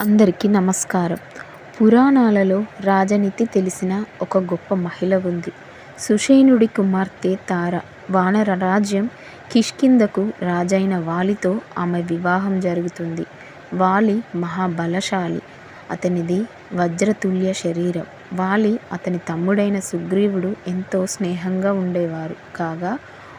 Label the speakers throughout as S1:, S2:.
S1: అందరికీ నమస్కారం. పురాణాలలో రాజనీతి తెలిసిన ఒక గొప్ప మహిళ ఉంది. సుషేణుడి కుమార్తె తార. వానర రాజ్యం కిష్కింధకు రాజైన వాలితో ఆమె వివాహం జరుగుతుంది. వాలి మహాబలశాలి. అతనిది వజ్రతుల్య శరీరం. వాలి అతని తమ్ముడైన సుగ్రీవుడు ఎంతో స్నేహంగా ఉండేవారు. కాగా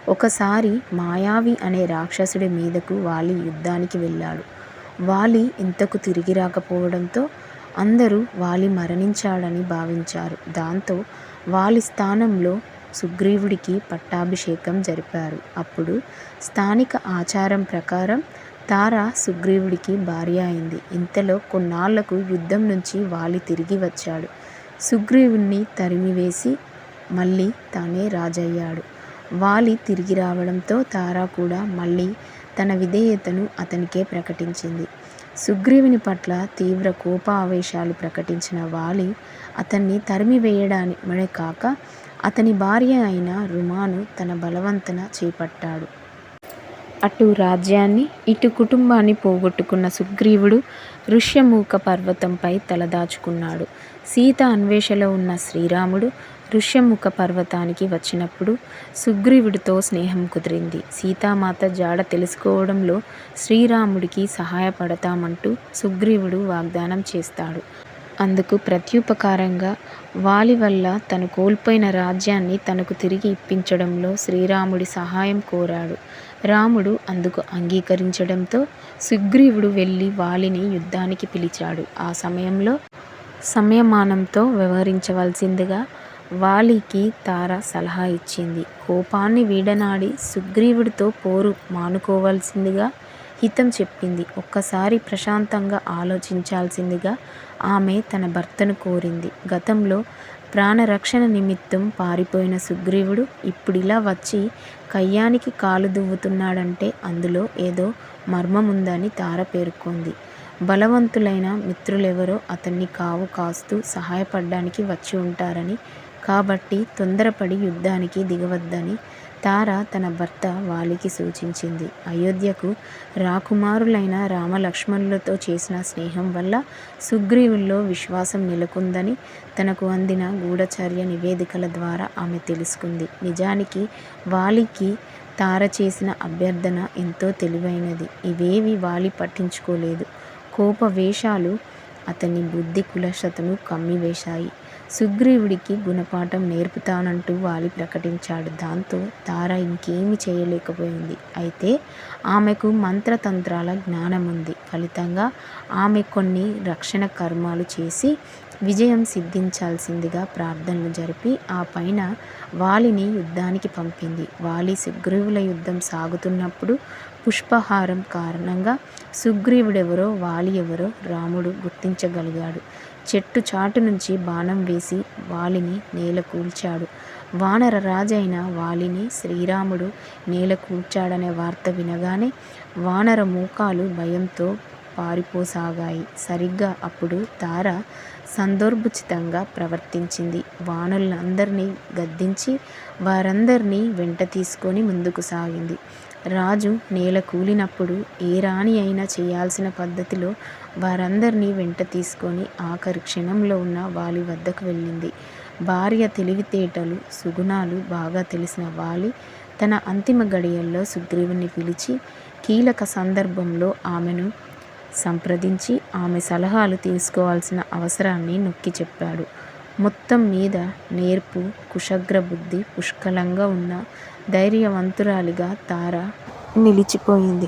S1: ఒకసారి మాయావి అనే రాక్షసుడి మీదకు వాలి యుద్ధానికి వెళ్ళాడు. వాలి ఇంతకు తిరిగి రాకపోవడంతో అందరూ వాలి మరణించాడని భావించారు. దాంతో వాలి స్థానంలో సుగ్రీవుడికి పట్టాభిషేకం జరిపారు. అప్పుడు స్థానిక ఆచారం ప్రకారం తార సుగ్రీవుడికి భార్య అయింది. ఇంతలో కొన్నాళ్ళకు యుద్ధం నుంచి వాలి తిరిగి వచ్చాడు. సుగ్రీవుణ్ణి తరిమివేసి మళ్ళీ తానే రాజయ్యాడు. వాలి తిరిగి రావడంతో తార కూడా మళ్ళీ తన విధేయతను అతనికే ప్రకటించింది. సుగ్రీవుని పట్ల తీవ్ర కోపావేశాలు ప్రకటించిన వాలి అతన్ని తరిమివేయడానికే కాక అతని భార్య అయిన రుమాను తన బలవంతన చేపట్టాడు. అటు రాజ్యాన్ని ఇటు కుటుంబాన్ని పోగొట్టుకున్న సుగ్రీవుడు ఋష్యమూక పర్వతంపై తలదాచుకున్నాడు. సీత అన్వేషలో ఉన్న శ్రీరాముడు ఋష్యముఖ పర్వతానికి వచ్చినప్పుడు సుగ్రీవుడితో స్నేహం కుదిరింది. సీతామాత జాడ తెలుసుకోవడంలో శ్రీరాముడికి సహాయపడతామంటూ సుగ్రీవుడు వాగ్దానం చేస్తాడు. అందుకు ప్రత్యుపకారంగా వాలి వల్ల తను కోల్పోయిన రాజ్యాన్ని తనకు తిరిగి ఇప్పించడంలో శ్రీరాముడి సహాయం కోరాడు. రాముడు అందుకు అంగీకరించడంతో సుగ్రీవుడు వెళ్ళి వాలిని యుద్ధానికి పిలిచాడు. ఆ సమయంలో సంయమానంతో వ్యవహరించవలసిందిగా వాలికి తార సలహా ఇచ్చింది. కోపాన్ని వీడనాడి సుగ్రీవుడితో పోరు మానుకోవలసిందిగా హితం చెప్పింది. ఒక్కసారి ప్రశాంతంగా ఆలోచించాల్సిందిగా ఆమె తన భర్తను కోరింది. గతంలో ప్రాణరక్షణ నిమిత్తం పారిపోయిన సుగ్రీవుడు ఇప్పుడిలా వచ్చి కయ్యానికి కాలు దువ్వుతున్నాడంటే అందులో ఏదో మర్మముందని తార పేర్కొంది. బలవంతులైన మిత్రులెవరో అతన్ని కావు కాస్తూ సహాయపడ్డానికి వచ్చి ఉంటారని కాబట్టి తొందరపడి యుద్ధానికి దిగవద్దని తార తన భర్త వాలికి సూచించింది. అయోధ్యకు రాకుమారులైన రామలక్ష్మణులతో చేసిన స్నేహం వల్ల సుగ్రీవుల్లో విశ్వాసం నెలకొందని తనకు అందిన గూఢచర్య నివేదికల ద్వారా ఆమె తెలుసుకుంది. నిజానికి వాలికి తార చేసిన అభ్యర్థన ఎంతో తెలివైనది. ఇవేవి వాలి పట్టించుకోలేదు. కోపవేషాలు అతని బుద్ధి కులశతను కమ్మివేశాయి. సుగ్రీవుడికి గుణపాఠం నేర్పుతానంటూ వాలి ప్రకటించాడు. దాంతో తార ఇంకేమీ చేయలేకపోయింది. అయితే ఆమెకు మంత్రతంత్రాల జ్ఞానం ఉంది ఫలితంగా ఆమె కొన్ని రక్షణ కర్మాలు చేసి విజయం సిద్ధించాల్సిందిగా ప్రార్థనలు జరిపి ఆ పైన వాలిని యుద్ధానికి పంపింది. వాలి సుగ్రీవుల యుద్ధం సాగుతున్నప్పుడు పుష్పహారం కారణంగా సుగ్రీవుడెవరో వాలి ఎవరో రాముడు గుర్తించగలిగాడు. చెట్టు చాటు నుంచి బాణం వేసి వాలిని నేల కూల్చాడు. వానర రాజైన వాలిని శ్రీరాముడు నేల కూల్చాడనే వార్త వినగానే వానర మూకాలు భయంతో పారిపోసాగాయి. సరిగ్గా అప్పుడు తార సందర్భోచితంగా ప్రవర్తించింది. వానరులందరినీ గద్దించి వారందరినీ వెంట తీసుకొని ముందుకు సాగింది. రాజు నేల కూలినప్పుడు ఏ రాణి అయినా చేయాల్సిన పద్ధతిలో వారందరినీ వెంట తీసుకొని ఆఖరి క్షణంలో ఉన్న వాలి వద్దకు వెళ్ళింది. భార్య తెలివితేటలు సుగుణాలు బాగా తెలిసిన వాలి తన అంతిమ గడియల్లో సుగ్రీవుని పిలిచి కీలక సందర్భంలో ఆమెను సంప్రదించి ఆమె సలహాలు తీసుకోవాల్సిన అవసరాన్ని నొక్కి చెప్పాడు. మొత్తం మీద నేర్పు కుశగ్ర బుద్ధి పుష్కలంగా ఉన్న ధైర్యవంతురాలిగా తార నిలిచిపోయింది.